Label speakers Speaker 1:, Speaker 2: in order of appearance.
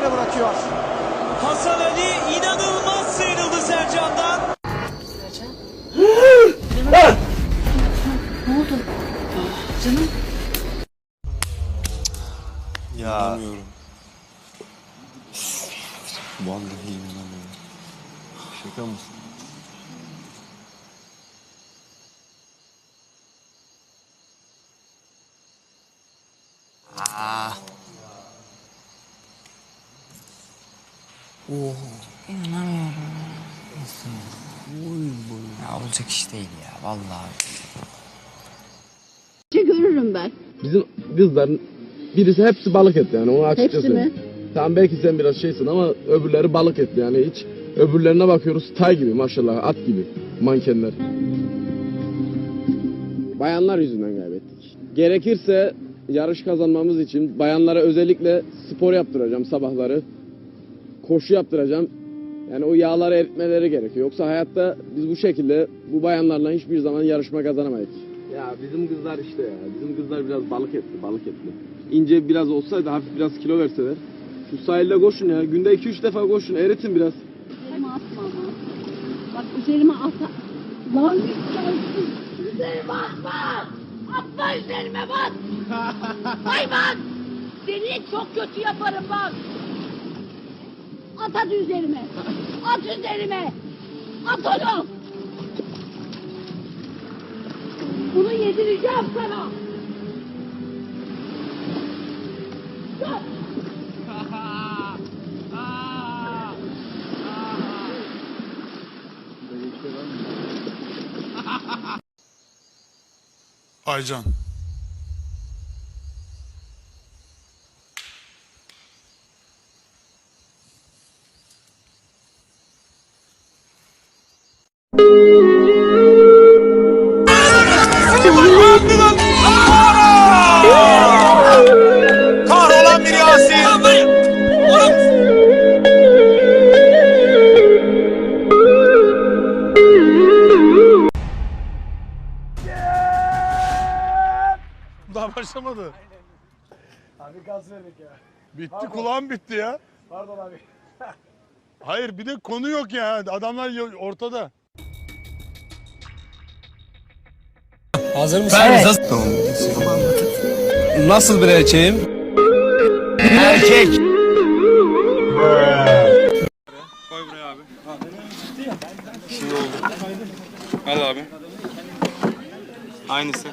Speaker 1: üzerine bırakıyor.
Speaker 2: Hasan Ali inanılmaz sıyrıldı Sercan'dan.
Speaker 3: Ya
Speaker 4: İnanmıyorum. Vallahi inanamıyorum. Şaka mısın?
Speaker 5: İnanamıyorum. Nasıl? Ya olacak iş değil ya vallahi.
Speaker 6: şey görürüm ben.
Speaker 7: Bizim kızların birisi hepsi balık etti yani onu açıkça
Speaker 6: Hepsi
Speaker 7: söyleyeyim. Tamam belki sen biraz şeysin ama öbürleri balık etti yani hiç. Öbürlerine bakıyoruz tay gibi maşallah at gibi mankenler. Bayanlar yüzünden kaybettik. Gerekirse yarış kazanmamız için bayanlara özellikle spor yaptıracağım sabahları. Koşu yaptıracağım. Yani o yağları eritmeleri gerekiyor. Yoksa hayatta biz bu şekilde bu bayanlarla hiçbir zaman yarışma kazanamayız. Ya bizim kızlar işte ya. Bizim kızlar biraz balık etli, balık etli. İnce biraz olsaydı hafif biraz kilo verseler. Şu sahilde koşun ya. Günde 2-3 defa koşun. Eritin biraz.
Speaker 6: Üzerime atma ama. Bak üzerime atma. Lan üzerime atma. Atma üzerime bak. Hayvan. Seni çok kötü yaparım bak. At hadi üzerime. At üzerime. At onu. Bunu yedireceğim sana.
Speaker 8: Aycan. başlamadı.
Speaker 1: Abi gaz verdik ya.
Speaker 8: Bitti Pardon. kulağım bitti ya.
Speaker 1: Pardon abi.
Speaker 8: Hayır bir de konu yok ya. Adamlar ortada.
Speaker 5: Hazır mısın? Evet.
Speaker 4: nasıl, nasıl bir erkeğim?
Speaker 5: Erkek. Koy buraya abi. Şimdi oldu. Al abi. Aynısı.